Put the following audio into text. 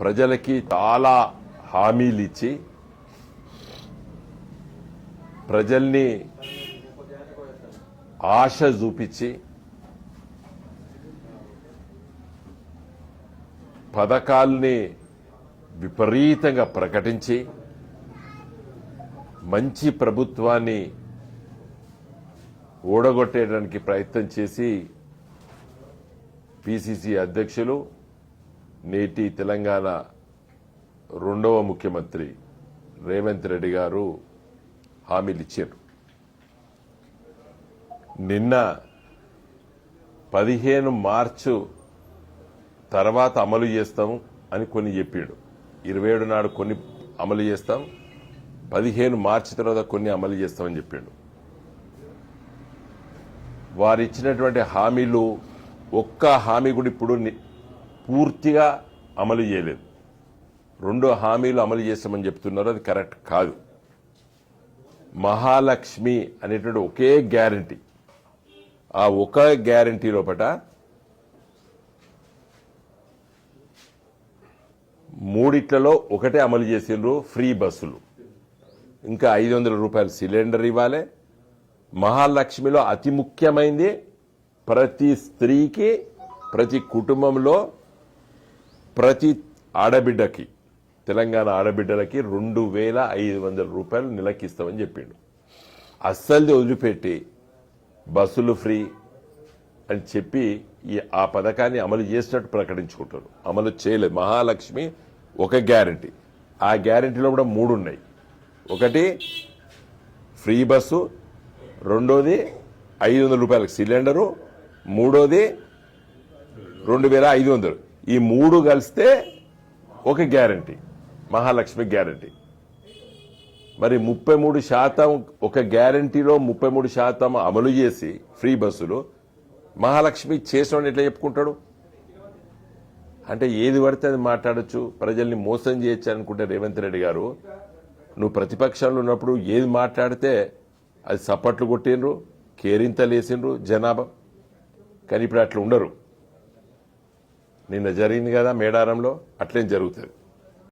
ప్రజలకి చాలా హామీలు ఇచ్చి ప్రజల్ని ఆశ చూపించి పథకాల్ని విపరీతంగా ప్రకటించి మంచి ప్రభుత్వాన్ని ఓడగొట్టేయడానికి ప్రయత్నం చేసి పిసిసి అధ్యక్షులు నేటి తెలంగాణ రెండవ ముఖ్యమంత్రి రేవంత్ రెడ్డి గారు హామీలు ఇచ్చారు. నిన్న పదిహేను మార్చు తర్వాత అమలు చేస్తాం అని కొన్ని చెప్పాడు. ఇరవై ఏడు నాడు కొన్ని అమలు చేస్తాం పదిహేను మార్చి తర్వాత కొన్ని అమలు చేస్తామని చెప్పాడు. వారు ఇచ్చినటువంటి హామీలు ఒక్క హామీ కూడా ఇప్పుడు ని- పూర్తిగా అమలు చేయలేదు. రెండు హామీలు అమలు చేస్తామని చెప్తున్నారు అది కరెక్ట్ కాదు. మహాలక్ష్మి అనేటువంటి ఒకే గ్యారంటీ. ఆ ఒక గ్యారంటీ లోపట మూడిట్లలో ఒకటే అమలు చేసిండ్రు ఫ్రీ బస్సులు. ఇంకా ఐదు వందల రూపాయలు సిలిండర్ ఇవ్వాలి. మహాలక్ష్మిలో అతి ముఖ్యమైనది ప్రతి స్త్రీకి ప్రతి కుటుంబంలో ప్రతి ఆడబిడ్డకి తెలంగాణ ఆడబిడ్డలకి రెండు వేల ఐదు వందల రూపాయలు నెలకిస్తామని చెప్పిండు. అస్సలు వదిలిపెట్టి బస్సులు ఫ్రీ అని చెప్పి ఈ ఆ పథకాన్ని అమలు చేసినట్టు ప్రకటించుకుంటారు అమలు చేయలేదు. మహాలక్ష్మి ఒక గ్యారంటీ. ఆ గ్యారంటీలో కూడా మూడు ఉన్నాయి. ఒకటి ఫ్రీ బస్సు రెండోది ఐదు వందల రూపాయలకు సిలిండరు మూడోది రెండు వేల ఐదు వందలు. ఈ మూడు కలిస్తే ఒక గ్యారంటీ మహాలక్ష్మి గ్యారంటీ. మరి ముప్పై మూడు శాతం ఒక గ్యారంటీలో ముప్పై మూడు శాతం అమలు చేసి ఫ్రీ బస్సులు మహాలక్ష్మి చేసిన ఎట్లా చెప్పుకుంటాడు? అంటే ఏది పడితే అది మాట్లాడొచ్చు. ప్రజల్ని మోసం చేయొచ్చు అనుకుంటే రేవంత్ రెడ్డి గారు నువ్వు ప్రతిపక్షంలో ఉన్నప్పుడు ఏది మాట్లాడితే అది సప్పట్లు కొట్టిండ్రు కేరింతలేసిండ్రు జనాభా. కానీ ఇప్పుడు అట్లా ఉండరు. నిన్న జరిగింది కదా మేడారంలో? అట్లేం జరుగుతుంది.